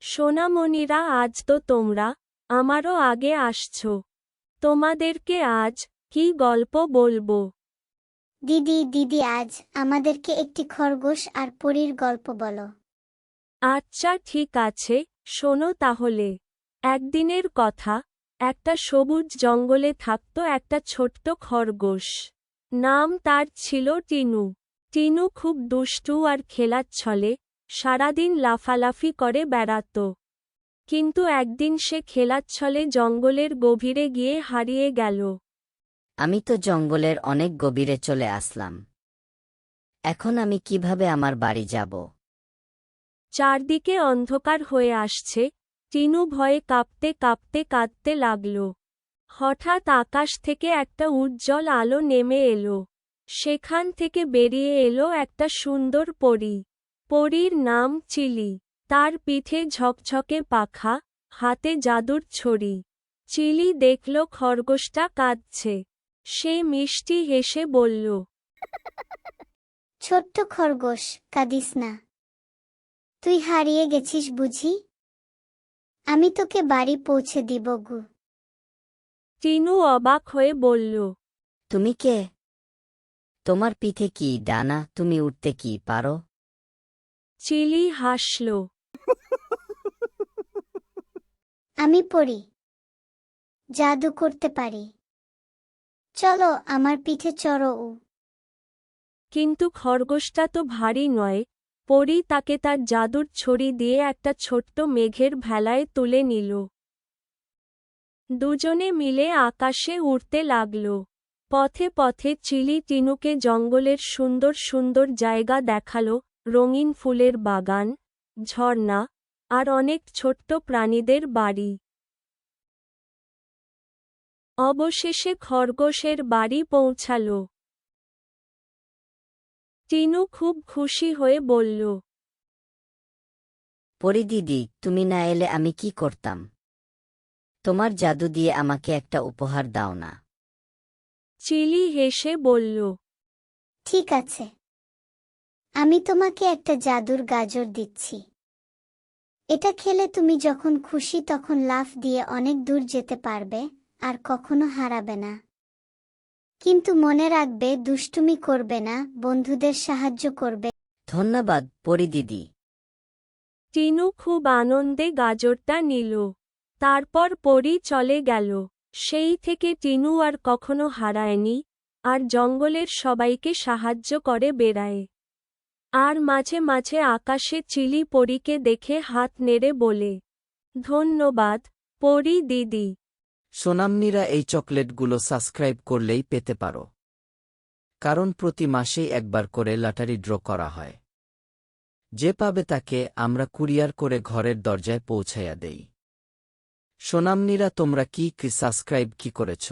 সোনামণিরা আজ তো তোমরা আমারও আগে আসছো। তোমাদেরকে আজ কি গল্প বলব? দিদি দিদি আজ আমাদেরকে একটি খরগোশ আর পরীর গল্প বলো। আচ্ছা ঠিক আছে শোনো তাহলে। একদিনের কথা একটা সবুজ জঙ্গলে থাকত একটা ছোট্ট খরগোশ। নাম তার ছিল টিনু। টিনু খুব দুষ্টু আর খেলার ছলে সারাদিন লাফালাফি করে বেড়াত। কিন্তু একদিন সে খেলার ছলে জঙ্গলের গভীরে গিয়ে হারিয়ে গেল। আমি তো জঙ্গলের অনেক গভীরে চলে আসলাম। এখন আমি কীভাবে আমার বাড়ি যাব? চারদিকে অন্ধকার হয়ে আসছে। টিনু ভয়ে কাঁপতে কাঁপতে কাঁদতে লাগল। হঠাৎ আকাশ থেকে একটা উজ্জ্বল আলো নেমে এলো। সেখান থেকে বেরিয়ে এলো একটা সুন্দর পরী। পরীর নাম চিলি। তার পিঠে ঝকঝকে পাখা, হাতে জাদুর ছড়ি। চিলি দেখল খরগোশটা কাঁদছে। সে মিষ্টি হেসে বলল, ছোট্ট খরগোশ, কাঁদিস না। তুই হারিয়ে গেছিস বুঝি? আমি তোকে বাড়ি পৌঁছে দিব গু। টিনু অবাক হয়ে বলল তুমি কে? তোমার পিঠে কি ডানা? তুমি উঠতে কি পারো? চিলি হাসল আমি পড়ি জাদু করতে পারি। চলো আমার পিঠে চড়ো উ কিন্তু খরগোশটা তো ভারী নয় পরি তাকে তার জাদুর ছড়ি দিয়ে একটা ছোট্ট মেঘের ভেলায় তুলে নিল। দুজনে মিলে আকাশে উড়তে লাগল। পথে পথে চিলি টিনুকে জঙ্গলের সুন্দর সুন্দর জায়গা দেখাল, রঙিন ফুলের বাগান, ঝর্ণা, আর অনেক ছোট্ট প্রাণীদের বাড়ি। অবশেষে খরগোশের বাড়ি পৌঁছাল। টিনু খুব খুশি হয়ে বলল, পরে দিদি, তুমি না এলে আমি কি করতাম? তোমার জাদু দিয়ে আমাকে একটা উপহার দাও না। চিলি হেসে বলল ঠিক আছে। আমি তোমাকে একটা জাদুর গাজর দিচ্ছি। এটা খেলে তুমি যখন খুশি তখন লাফ দিয়ে অনেক দূর যেতে পারবে আর কখনো হারাবে না। কিন্তু মনে রাখবে দুষ্টুমি করবে না বন্ধুদের সাহায্য করবে। ধন্যবাদ পরিদিদি টিনু খুব আনন্দে গাজরটা নিল। তারপর পরি চলে গেল। সেই থেকে টিনু আর কখনো হারায়নি, আর জঙ্গলের সবাইকে সাহায্য করে বেড়ায়। আর মাঝে মাঝে আকাশে চিলি পরীকে দেখে হাত নেড়ে বলে, ধন্যবাদ, পরি দিদি। সোনামনিরা এই চকলেটগুলো সাবস্ক্রাইব করলেই পেতে পারো। কারণ প্রতি মাসেই একবার করে লটারি ড্র করা হয়। যে পাবে তাকে আমরা কুরিয়ার করে ঘরের দরজায় পৌঁছাইয়া দেই। সোনামনিরা তোমরা কি কি সাবস্ক্রাইব কি করেছ?